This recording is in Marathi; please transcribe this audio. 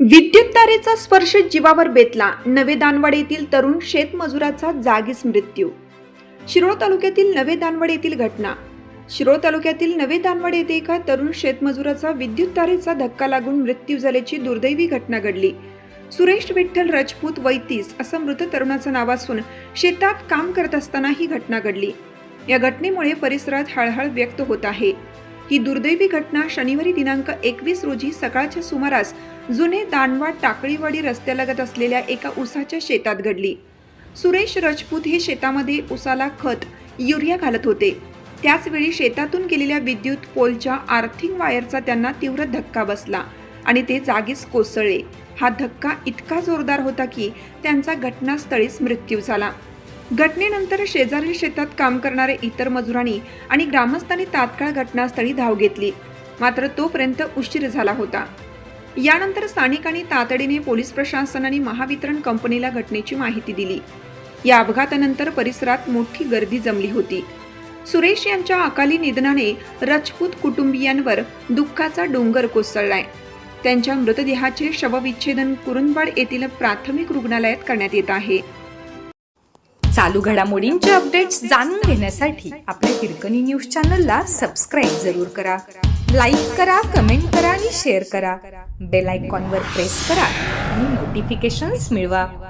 विद्युत तारेचा स्पर्श जीवावर बेतला. नवे दानवड येथील तरुण शेतमजुराचा जागीच मृत्यू. शिरोळ तालुक्यातील नवे दानवड येथील घटना. शिरोळ तालुक्यातील नवे दानवाड येथे एका तरुण शेतमजुराचा विद्युत तारेचा धक्का लागून मृत्यू झाल्याची दुर्दैवी घटना घडली. सुरेश विठ्ठल राजपूत वैतीस असं मृत तरुणाचं नाव असून शेतात काम करत असताना ही घटना घडली. या घटनेमुळे परिसरात हळहळ व्यक्त होत आहे. ही दुर्दैवी घटना शनिवारी दिनांक एकवीस रोजी सकाळच्या सुमारास जुने दानवाड टाकळीवाडी रस्त्यालगत असलेल्या एका उसाच्या शेतात घडली. सुरेश राजपूत हे शेतामध्ये उसाला खत युरिया घालत होते. त्याचवेळी शेतातून गेलेल्या विद्युत पोलच्या आर्थिंग वायरचा त्यांना तीव्र धक्का बसला आणि ते जागीच कोसळले. हा धक्का इतका जोरदार होता की त्यांचा घटनास्थळीच मृत्यू झाला. घटनेनंतर शेजारील शेतात काम करणारे इतर मजुरांनी आणि ग्रामस्थांनी तात्काळ घटनास्थळी धाव घेतली. मात्र तोपर्यंत उशीर झाला होता. यानंतर स्थानिकांनी तातडीने पोलीस प्रशासन आणि महावितरण कंपनीला घटनेची माहिती दिली. या अपघातानंतर परिसरात मोठी गर्दी जमली होती. सुरेश यांच्या अकाली निधनाने राजपूत कुटुंबियांवर दुःखाचा डोंगर कोसळलाय. त्यांच्या मृतदेहाचे शवविच्छेदन कुरुंदवाड येथील प्राथमिक रुग्णालयात करण्यात येत आहे. चालू घडामोडींचे अपडेट्स जाणून घेण्यासाठी आपल्या हिरकणी न्यूज चॅनलला सबस्क्राईब जरूर करा. लाईक करा कमेंट करा आणि शेअर करा. बेल आयकॉनवर प्रेस करा आणि नोटिफिकेशन्स मिळवा.